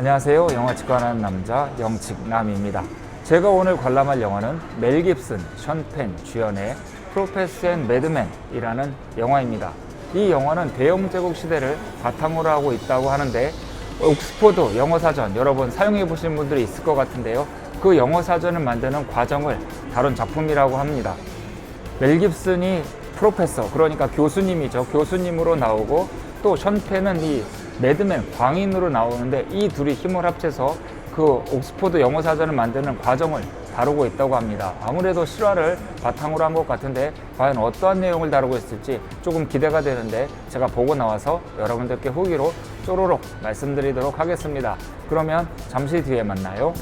안녕하세요. 영화 직관하는 남자 영직남입니다. 제가 오늘 관람할 영화는 멜 깁슨, 션펜 주연의 프로페스 앤 매드맨이라는 영화입니다. 이 영화는 대영 제국 시대를 바탕으로 하고 있다고 하는데 옥스포드 영어 사전 여러 번 사용해 보신 분들이 있을 것 같은데요. 그 영어 사전을 만드는 과정을 다룬 작품이라고 합니다. 멜 깁슨이 프로페서 그러니까 교수님이죠. 교수님으로 나오고 또 션펜은 이 매드맨 광인으로 나오는데 이 둘이 힘을 합쳐서 그 옥스포드 영어 사전을 만드는 과정을 다루고 있다고 합니다. 아무래도 실화를 바탕으로 한 것 같은데 과연 어떠한 내용을 다루고 있을지 조금 기대가 되는데 제가 보고 나와서 여러분들께 후기로 쪼로록 말씀드리도록 하겠습니다. 그러면 잠시 뒤에 만나요.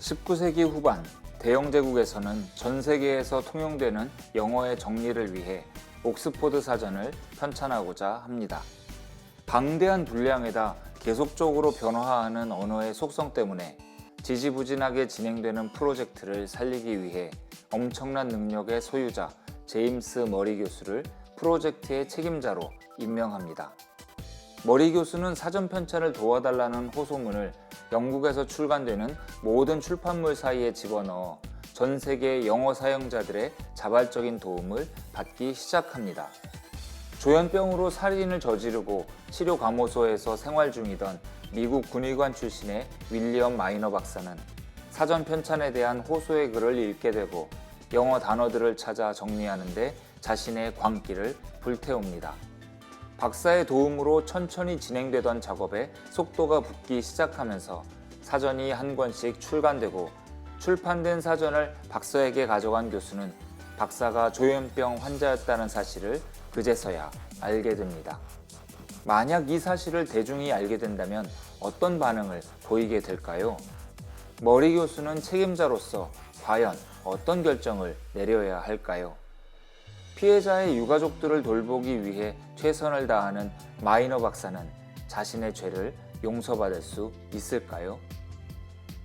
19세기 후반 대영 제국에서는 전 세계에서 통용되는 영어의 정리를 위해 옥스포드 사전을 편찬하고자 합니다. 방대한 분량에다 계속적으로 변화하는 언어의 속성 때문에 지지부진하게 진행되는 프로젝트를 살리기 위해 엄청난 능력의 소유자 제임스 머리 교수를 프로젝트의 책임자로 임명합니다. 머리 교수는 사전 편찬을 도와달라는 호소문을 영국에서 출간되는 모든 출판물 사이에 집어넣어 전 세계 영어 사용자들의 자발적인 도움을 받기 시작합니다. 조현병으로 살인을 저지르고 치료 감호소에서 생활 중이던 미국 군의관 출신의 윌리엄 마이너 박사는 사전 편찬에 대한 호소의 글을 읽게 되고 영어 단어들을 찾아 정리하는데 자신의 광기를 불태웁니다. 박사의 도움으로 천천히 진행되던 작업에 속도가 붙기 시작하면서 사전이 한 권씩 출간되고 출판된 사전을 박사에게 가져간 교수는 박사가 조현병 환자였다는 사실을 그제서야 알게 됩니다. 만약 이 사실을 대중이 알게 된다면 어떤 반응을 보이게 될까요? 머리 교수는 책임자로서 과연 어떤 결정을 내려야 할까요? 피해자의 유가족들을 돌보기 위해 최선을 다하는 마이너 박사는 자신의 죄를 용서받을 수 있을까요?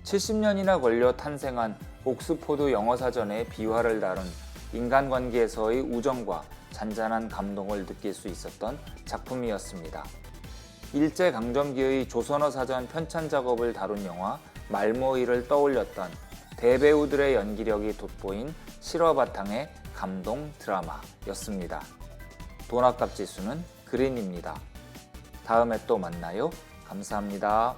70년이나 걸려 탄생한 옥스포드 영어사전의 비화를 다룬 인간관계에서의 우정과 잔잔한 감동을 느낄 수 있었던 작품이었습니다. 일제강점기의 조선어 사전 편찬 작업을 다룬 영화 말모이를 떠올렸던 대배우들의 연기력이 돋보인 실화 바탕의 감동 드라마였습니다. 돈 아깝 지수는 그린입니다. 다음에 또 만나요. 감사합니다.